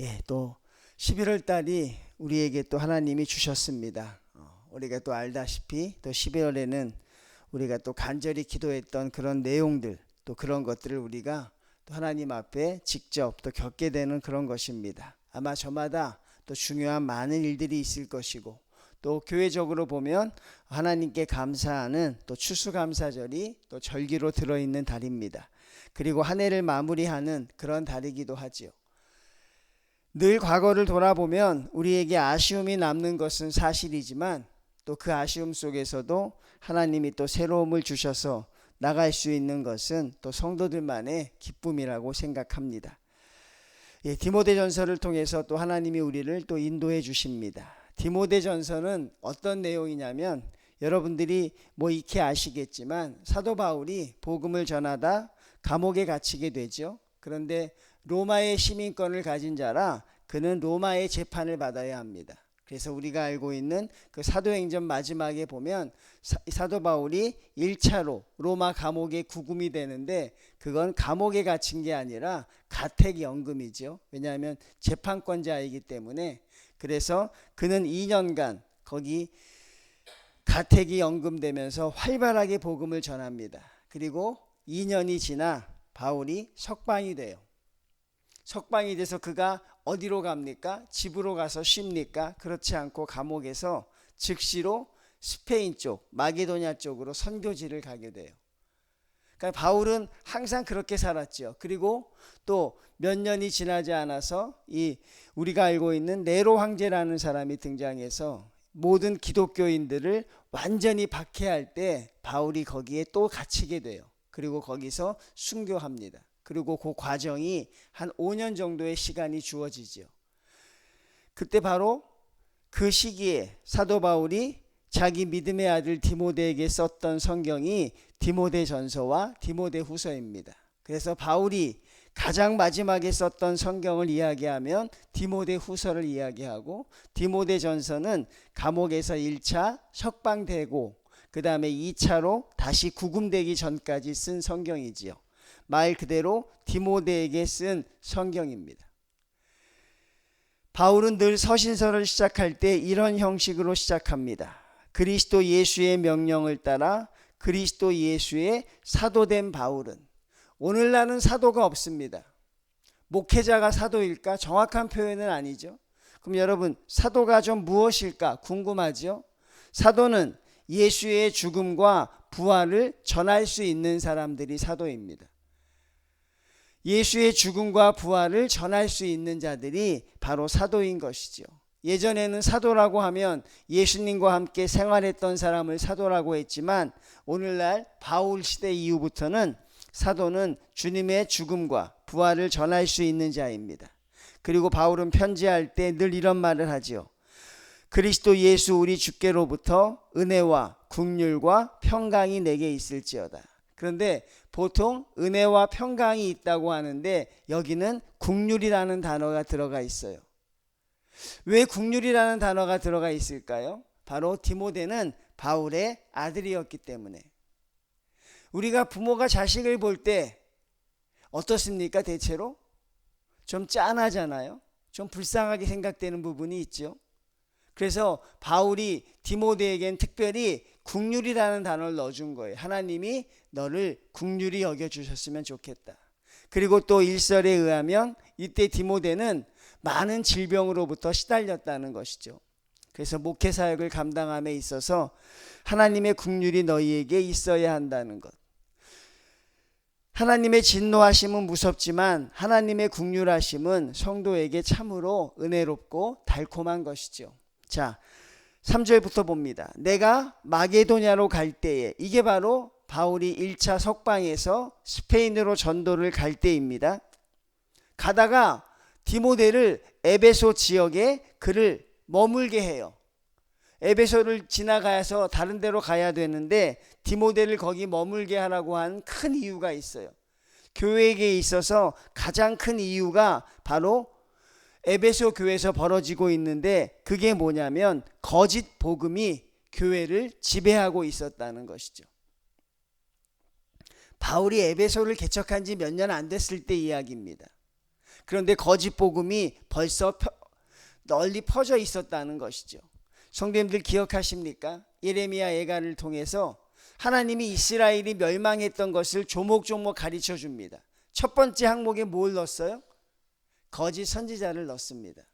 예, 또 11월 달이 우리에게 또 하나님이 주셨습니다. 어, 우리가 또 알다시피 또 12월에는 우리가 또 간절히 기도했던 그런 내용들 또 그런 것들을 우리가 또 하나님 앞에 직접 또 겪게 되는 그런 것입니다. 아마 저마다 또 중요한 많은 일들이 있을 것이고 또 교회적으로 보면 하나님께 감사하는 또 추수감사절이 또 절기로 들어있는 달입니다. 그리고 한 해를 마무리하는 그런 달이기도 하지요. 늘 과거를 돌아보면 우리에게 아쉬움이 남는 것은 사실이지만 또 그 아쉬움 속에서도 하나님이 또 새로움을 주셔서 나갈 수 있는 것은 또 성도들만의 기쁨이라고 생각합니다. 예, 디모데 전서를 통해서 또 하나님이 우리를 또 인도해 주십니다. 디모데 전서는 어떤 내용이냐면 여러분들이 뭐 익히 아시겠지만 사도 바울이 복음을 전하다 감옥에 갇히게 되죠. 그런데 로마의 시민권을 가진 자라 그는 로마의 재판을 받아야 합니다. 그래서 우리가 알고 있는 그 사도행전 마지막에 보면 사, 도 바울이 1차로 로마 감옥에 구금이 되는데 그건 감옥에 갇힌 게 아니라 가택 연금이죠. 왜냐하면 재판권자이기 때문에 그래서 그는 2년간 거기 가택이 연금되면서 활발하게 복음을 전합니다. 그리고 2년이 지나 바울이 석방이 돼요. 석방이 돼서 그가 어디로 갑니까? 집으로 가서 쉽니까? 그렇지 않고 감옥에서 즉시로 스페인 쪽, 마게도냐 쪽으로 선교지를 가게 돼요. 그러니까 바울은 항상 그렇게 살았죠. 그리고 또 몇 년이 지나지 않아서 이 우리가 알고 있는 네로 황제라는 사람이 등장해서 모든 기독교인들을 완전히 박해할 때 바울이 거기에 또 갇히게 돼요. 그리고 거기서 순교합니다. 그리고 그 과정이 한 5년 정도의 시간이 주어지지요. 그때 바로 그 시기에 사도 바울이 자기 믿음의 아들 디모데에게 썼던 성경이 디모데 전서와 디모데 후서입니다. 그래서 바울이 가장 마지막에 썼던 성경을 이야기하면 디모데 후서를 이야기하고 디모데 전서는 감옥에서 1차 석방되고 그 다음에 2차로 다시 구금되기 전까지 쓴 성경이지요. 말 그대로 디모데에게 쓴 성경입니다. 바울은 늘 서신서를 시작할 때 이런 형식으로 시작합니다. 그리스도 예수의 명령을 따라 그리스도 예수의 사도된 바울은 오늘날은 사도가 없습니다. 목회자가 사도일까? 정확한 표현은 아니죠. 그럼 여러분 사도가 좀 무엇일까 궁금하죠? 사도는 예수의 죽음과 부활을 전할 수 있는 사람들이 사도입니다. 예수의 죽음과 부활을 전할 수 있는 자들이 바로 사도인 것이죠. 예전에는 사도라고 하면 예수님과 함께 생활했던 사람을 사도라고 했지만 오늘날 바울 시대 이후부터는 사도는 주님의 죽음과 부활을 전할 수 있는 자입니다. 그리고 바울은 편지할 때 늘 이런 말을 하지요. 그리스도 예수 우리 주께로부터 은혜와 국률과 평강이 내게 있을지어다. 그런데 보통 은혜와 평강이 있다고 하는데 여기는 국률이라는 단어가 들어가 있어요. 왜 국률이라는 단어가 들어가 있을까요? 바로 디모데는 바울의 아들이었기 때문에. 우리가 부모가 자식을 볼 때 어떻습니까? 대체로 좀 짠하잖아요. 좀 불쌍하게 생각되는 부분이 있죠. 그래서 바울이 디모데에겐 특별히 국률이라는 단어를 넣어준 거예요. 하나님이 너를 국률이 여겨주셨으면 좋겠다. 그리고 또 일설에 의하면 이때 디모데는 많은 질병으로부터 시달렸다는 것이죠. 그래서 목회 사역을 감당함에 있어서 하나님의 국률이 너희에게 있어야 한다는 것. 하나님의 진노하심은 무섭지만 하나님의 국률하심은 성도에게 참으로 은혜롭고 달콤한 것이죠. 자, 3절부터 봅니다. 내가 마게도냐로 갈 때에 이게 바로 바울이 1차 석방에서 스페인으로 전도를 갈 때입니다. 가다가 디모데를 에베소 지역에 그를 머물게 해요. 에베소를 지나가서 다른 데로 가야 되는데 디모데를 거기 머물게 하라고 한 큰 이유가 있어요. 교회에 있어서 가장 큰 이유가 바로 에베소 교회에서 벌어지고 있는데 그게 뭐냐면 거짓 복음이 교회를 지배하고 있었다는 것이죠. 바울이 에베소를 개척한 지 몇 년 안 됐을 때 이야기입니다. 그런데 거짓 복음이 벌써 펴- 널리 퍼져 있었다는 것이죠. 성도님들 기억하십니까? 예레미야 예가를 통해서 하나님이 이스라엘이 멸망했던 것을 조목조목 가르쳐 줍니다. 첫 번째 항목에 뭘 넣었어요? 거짓 선지자를 넣습니다.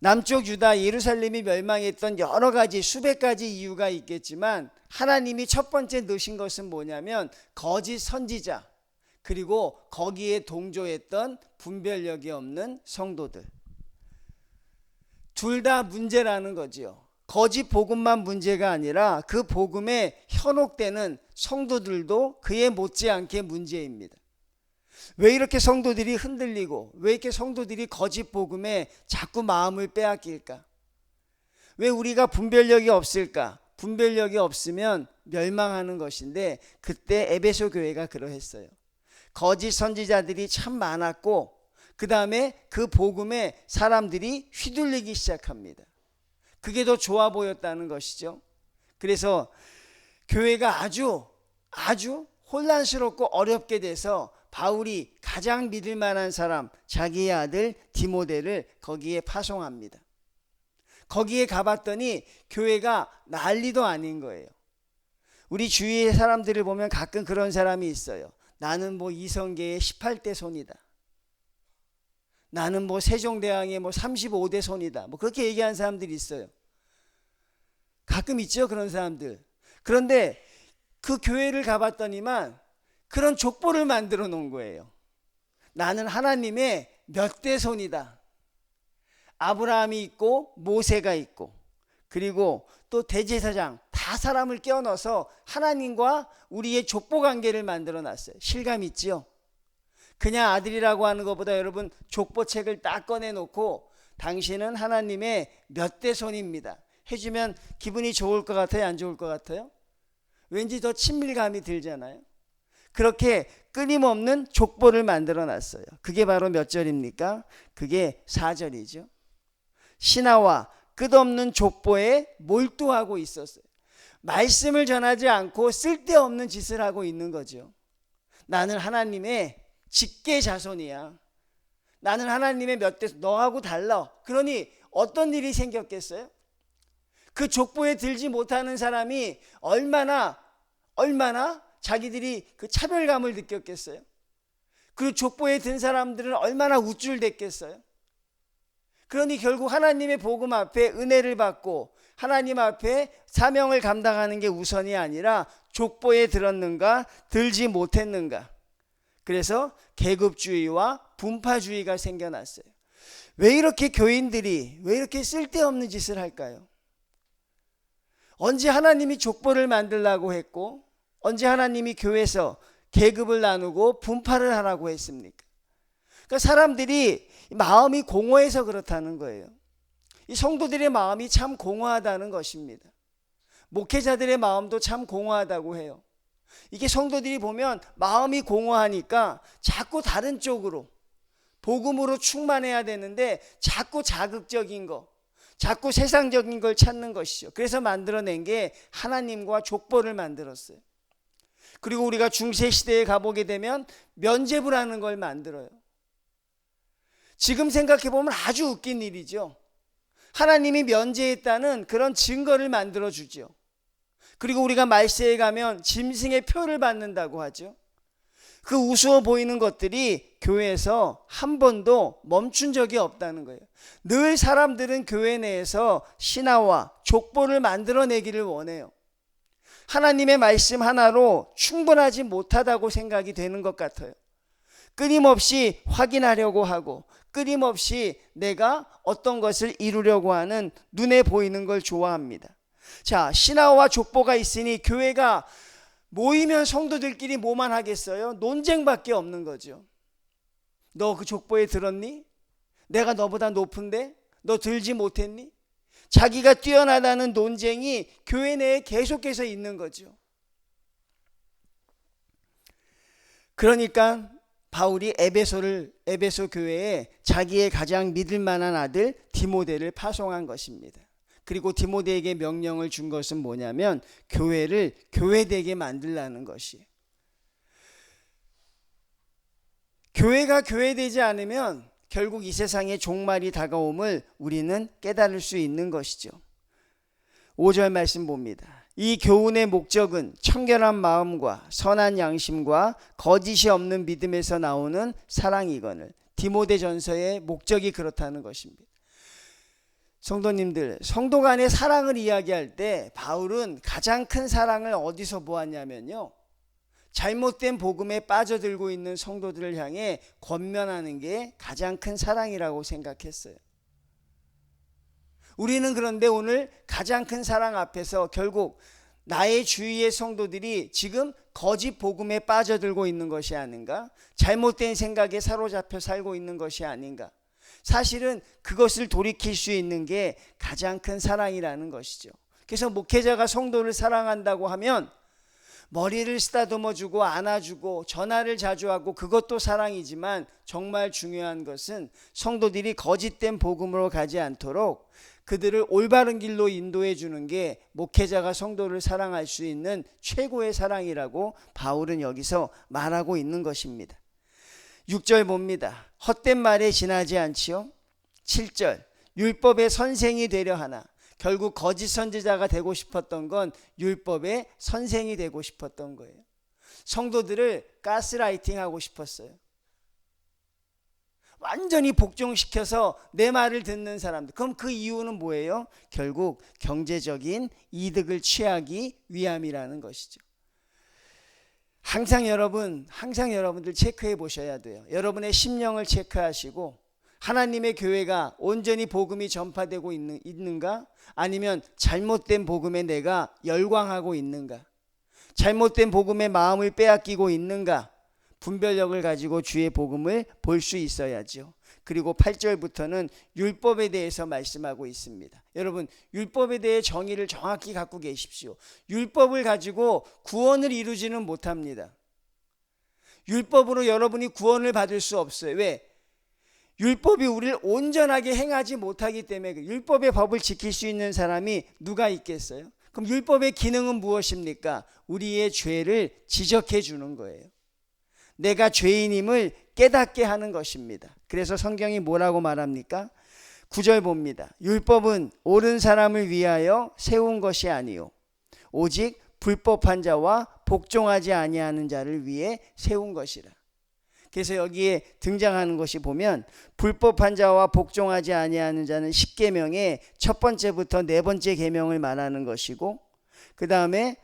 남쪽 유다 예루살렘이 멸망했던 여러 가지 수백 가지 이유가 있겠지만 하나님이 첫 번째 넣으신 것은 뭐냐면 거짓 선지자 그리고 거기에 동조했던 분별력이 없는 성도들 둘 다 문제라는 거지요. 거짓 복음만 문제가 아니라 그 복음에 현혹되는 성도들도 그에 못지않게 문제입니다. 왜 이렇게 성도들이 흔들리고 왜 이렇게 성도들이 거짓 복음에 자꾸 마음을 빼앗길까? 왜 우리가 분별력이 없을까? 분별력이 없으면 멸망하는 것인데 그때 에베소 교회가 그러했어요. 거짓 선지자들이 참 많았고 그 다음에 그 복음에 사람들이 휘둘리기 시작합니다. 그게 더 좋아 보였다는 것이죠. 그래서 교회가 아주 아주 혼란스럽고 어렵게 돼서 바울이 가장 믿을 만한 사람 자기의 아들 디모데를 거기에 파송합니다. 거기에 가봤더니 교회가 난리도 아닌 거예요. 우리 주위의 사람들을 보면 가끔 그런 사람이 있어요. 나는 뭐 이성계의 18대 손이다. 나는 뭐 세종대왕의 뭐 35대 손이다. 뭐 그렇게 얘기하는 사람들이 있어요. 가끔 있죠 그런 사람들. 그런데 그 교회를 가봤더니만 그런 족보를 만들어 놓은 거예요. 나는 하나님의 몇 대 손이다. 아브라함이 있고 모세가 있고 그리고 또 대제사장 다 사람을 껴넣어서 하나님과 우리의 족보 관계를 만들어 놨어요. 실감 있지요? 그냥 아들이라고 하는 것보다 여러분 족보책을 딱 꺼내 놓고 당신은 하나님의 몇 대 손입니다. 해주면 기분이 좋을 것 같아요? 안 좋을 것 같아요? 왠지 더 친밀감이 들잖아요. 그렇게 끊임없는 족보를 만들어 놨어요. 그게 바로 몇 절입니까? 그게 4절이죠. 신하와 끝없는 족보에 몰두하고 있었어요. 말씀을 전하지 않고 쓸데없는 짓을 하고 있는 거죠. 나는 하나님의 직계 자손이야. 나는 하나님의 몇 대, 너하고 달라. 그러니 어떤 일이 생겼겠어요? 그 족보에 들지 못하는 사람이 얼마나, 얼마나 자기들이 그 차별감을 느꼈겠어요? 그 족보에 든 사람들은 얼마나 우쭐댔겠어요? 그러니 결국 하나님의 복음 앞에 은혜를 받고 하나님 앞에 사명을 감당하는 게 우선이 아니라 족보에 들었는가 들지 못했는가 그래서 계급주의와 분파주의가 생겨났어요. 왜 이렇게 교인들이 왜 이렇게 쓸데없는 짓을 할까요? 언제 하나님이 족보를 만들라고 했고 언제 하나님이 교회에서 계급을 나누고 분파를 하라고 했습니까? 그러니까 사람들이 마음이 공허해서 그렇다는 거예요. 이 성도들의 마음이 참 공허하다는 것입니다. 목회자들의 마음도 참 공허하다고 해요. 이게 성도들이 보면 마음이 공허하니까 자꾸 다른 쪽으로 복음으로 충만해야 되는데 자꾸 자극적인 거, 자꾸 세상적인 걸 찾는 것이죠. 그래서 만들어낸 게 하나님과 족보를 만들었어요. 그리고 우리가 중세 시대에 가보게 되면 면죄부라는 걸 만들어요. 지금 생각해 보면 아주 웃긴 일이죠. 하나님이 면제했다는 그런 증거를 만들어 주죠. 그리고 우리가 말세에 가면 짐승의 표를 받는다고 하죠. 그 우스워 보이는 것들이 교회에서 한 번도 멈춘 적이 없다는 거예요. 늘 사람들은 교회 내에서 신화와 족보를 만들어내기를 원해요. 하나님의 말씀 하나로 충분하지 못하다고 생각이 되는 것 같아요. 끊임없이 확인하려고 하고 끊임없이 내가 어떤 것을 이루려고 하는 눈에 보이는 걸 좋아합니다. 자, 신화와 족보가 있으니 교회가 모이면 성도들끼리 뭐만 하겠어요? 논쟁밖에 없는 거죠. 너 그 족보에 들었니? 내가 너보다 높은데? 너 들지 못했니? 자기가 뛰어나다는 논쟁이 교회 내에 계속해서 있는 거죠. 그러니까 바울이 에베소를 에베소 교회에 자기의 가장 믿을 만한 아들 디모데를 파송한 것입니다. 그리고 디모데에게 명령을 준 것은 뭐냐면 교회를 교회되게 만들라는 것이. 교회가 교회되지 않으면 결국 이 세상의 종말이 다가옴을 우리는 깨달을 수 있는 것이죠. 5절 말씀 봅니다. 이 교훈의 목적은 청결한 마음과 선한 양심과 거짓이 없는 믿음에서 나오는 사랑이거늘 디모데 전서의 목적이 그렇다는 것입니다. 성도님들, 성도 간의 사랑을 이야기할 때 바울은 가장 큰 사랑을 어디서 보았냐면요. 잘못된 복음에 빠져들고 있는 성도들을 향해 권면하는 게 가장 큰 사랑이라고 생각했어요. 우리는 그런데 오늘 가장 큰 사랑 앞에서 결국 나의 주위의 성도들이 지금 거짓 복음에 빠져들고 있는 것이 아닌가? 잘못된 생각에 사로잡혀 살고 있는 것이 아닌가? 사실은 그것을 돌이킬 수 있는 게 가장 큰 사랑이라는 것이죠. 그래서 목회자가 성도를 사랑한다고 하면 머리를 쓰다듬어 주고 안아주고 전화를 자주 하고 그것도 사랑이지만 정말 중요한 것은 성도들이 거짓된 복음으로 가지 않도록 그들을 올바른 길로 인도해 주는 게 목회자가 성도를 사랑할 수 있는 최고의 사랑이라고 바울은 여기서 말하고 있는 것입니다. 6절 봅니다. 헛된 말에 지나지 않지요. 7절 율법의 선생이 되려 하나 결국 거짓 선지자가 되고 싶었던 건 율법의 선생이 되고 싶었던 거예요. 성도들을 가스라이팅 하고 싶었어요. 완전히 복종시켜서 내 말을 듣는 사람들. 그럼 그 이유는 뭐예요? 결국 경제적인 이득을 취하기 위함이라는 것이죠. 항상 여러분, 항상 여러분들 체크해 보셔야 돼요. 여러분의 심령을 체크하시고 하나님의 교회가 온전히 복음이 전파되고 있는, 있는가? 아니면 잘못된 복음에 내가 열광하고 있는가? 잘못된 복음에 마음을 빼앗기고 있는가? 분별력을 가지고 주의 복음을 볼 수 있어야죠. 그리고 8절부터는 율법에 대해서 말씀하고 있습니다. 여러분, 율법에 대해 정의를 정확히 갖고 계십시오. 율법을 가지고 구원을 이루지는 못합니다. 율법으로 여러분이 구원을 받을 수 없어요. 왜? 율법이 우리를 온전하게 행하지 못하기 때문에 그 율법의 법을 지킬 수 있는 사람이 누가 있겠어요? 그럼 율법의 기능은 무엇입니까? 우리의 죄를 지적해 주는 거예요. 내가 죄인임을 깨닫게 하는 것입니다. 그래서 성경이 뭐라고 말합니까? 9절 봅니다. 율법은 옳은 사람을 위하여 세운 것이 아니요 오직 불법한 자와 복종하지 아니하는 자를 위해 세운 것이라. 그래서 여기에 등장하는 것이 보면 불법한 자와 복종하지 아니하는 자는 10계명의 첫 번째부터 네 번째 계명을 말하는 것이고 그 다음에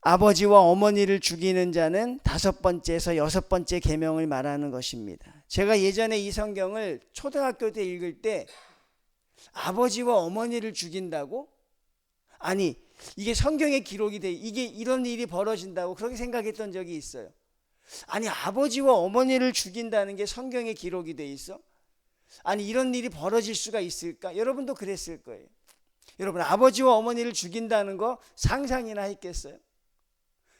아버지와 어머니를 죽이는 자는 다섯 번째에서 여섯 번째 계명을 말하는 것입니다. 제가 예전에 이 성경을 초등학교 때 읽을 때 아버지와 어머니를 죽인다고? 아니, 이게 성경에 기록이 돼. 이게 이런 일이 벌어진다고 그렇게 생각했던 적이 있어요. 아니, 아버지와 어머니를 죽인다는 게 성경에 기록이 돼 있어? 아니, 이런 일이 벌어질 수가 있을까? 여러분도 그랬을 거예요. 여러분, 아버지와 어머니를 죽인다는 거 상상이나 했겠어요?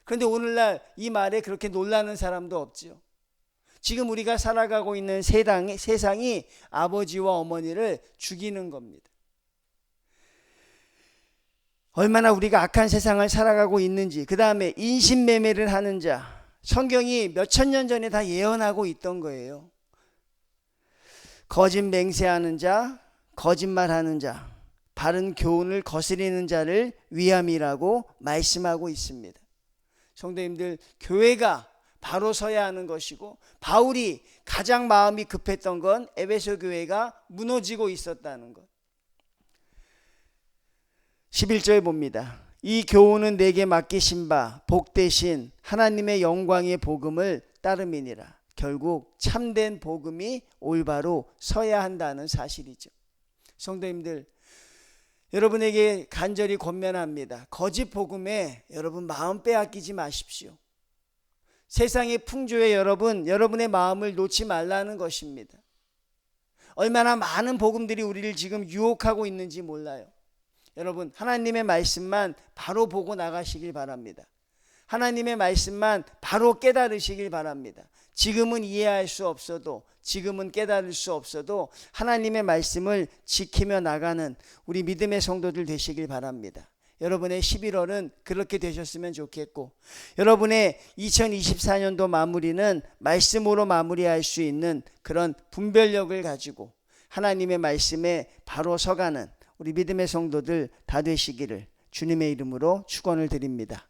그런데 오늘날 이 말에 그렇게 놀라는 사람도 없지요. 지금 우리가 살아가고 있는 세상이, 세상이 아버지와 어머니를 죽이는 겁니다. 얼마나 우리가 악한 세상을 살아가고 있는지, 그 다음에 인신매매를 하는 자, 성경이 몇천 년 전에 다 예언하고 있던 거예요. 거짓 맹세하는 자, 거짓말하는 자, 바른 교훈을 거스리는 자를 위함이라고 말씀하고 있습니다. 성도님들 교회가 바로 서야 하는 것이고 바울이 가장 마음이 급했던 건 에베소 교회가 무너지고 있었다는 것. 11절 봅니다. 이 교훈은 내게 맡기신 바 복되신 하나님의 영광의 복음을 따름이니라. 결국 참된 복음이 올바로 서야 한다는 사실이죠. 성도님들 여러분에게 간절히 권면합니다. 거짓 복음에 여러분 마음 빼앗기지 마십시오. 세상의 풍조에 여러분, 여러분의 마음을 놓지 말라는 것입니다. 얼마나 많은 복음들이 우리를 지금 유혹하고 있는지 몰라요. 여러분 하나님의 말씀만 바로 보고 나가시길 바랍니다. 하나님의 말씀만 바로 깨달으시길 바랍니다. 지금은 이해할 수 없어도 지금은 깨달을 수 없어도 하나님의 말씀을 지키며 나가는 우리 믿음의 성도들 되시길 바랍니다. 여러분의 11월은 그렇게 되셨으면 좋겠고 여러분의 2024년도 마무리는 말씀으로 마무리할 수 있는 그런 분별력을 가지고 하나님의 말씀에 바로 서가는 우리 믿음의 성도들 다 되시기를 주님의 이름으로 축원을 드립니다.